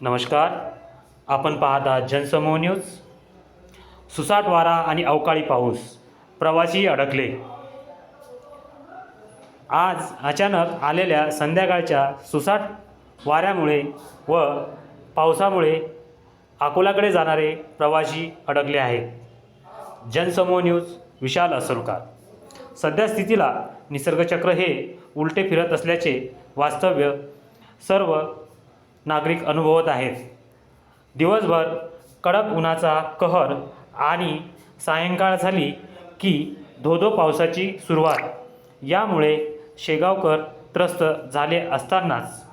नमस्कार. आपण पाहत आहात जनसमूह न्यूज. सुसाट वारा आणि अवकाळी पाऊस. प्रवासी अडकले. आज अचानक आलेल्या संध्याकाळच्या सुसाट वाऱ्यामुळे व पावसामुळे अकोलाकडे जाणारे प्रवासी अडकले आहेत. जनसमूह न्यूज विशाल असोलकार सध्या स्थितीला निसर्गचक्र हे उलटे फिरत असल्याचे वास्तव्य सर्व नागरिक अनुभवत आहेत. दिवसभर कडक उन्हाचा कहर आणि सायंकाळ झाली की धोधो पावसाची सुरुवात. यामुळे शेगावकर त्रस्त झाले असतानाच.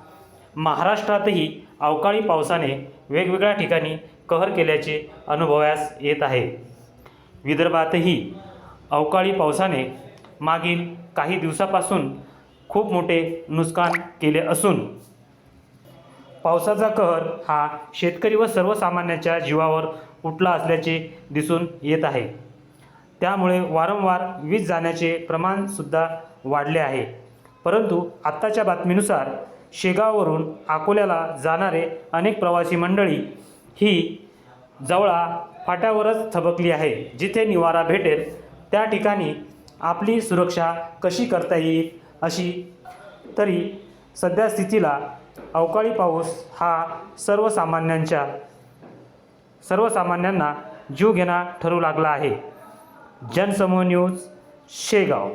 महाराष्ट्रातही अवकाळी पावसाने वेगवेगळ्या ठिकाणी कहर केल्याचे अनुभवास येत आहे. विदर्भातही अवकाळी पावसाने मागील काही दिवसापासून खूप मोठे नुकसान केले असून पावसाचा कहर हा शेतकरी व सर्वसामान्यांच्या जीवावर उठला असल्याचे दिसून येत आहे. त्यामुळे वारंवार वीज जाण्याचे प्रमाणसुद्धा वाढले आहे. परंतु आत्ताच्या बातमीनुसार शेगाववरून अकोल्याला जाणारे अनेक प्रवासी मंडळी ही जवळा फाट्यावरच थबकली आहे. जिथे निवारा भेटेल त्या ठिकाणी आपली सुरक्षा कशी करता येईल अशी तरी सध्या स्थितीला अवकाळी पाऊस हा सर्वसामान्यांच्या सर्वसामान्यांना जीव घेणा ठरू लागला आहे. जनसमूह न्यूज शेगाव.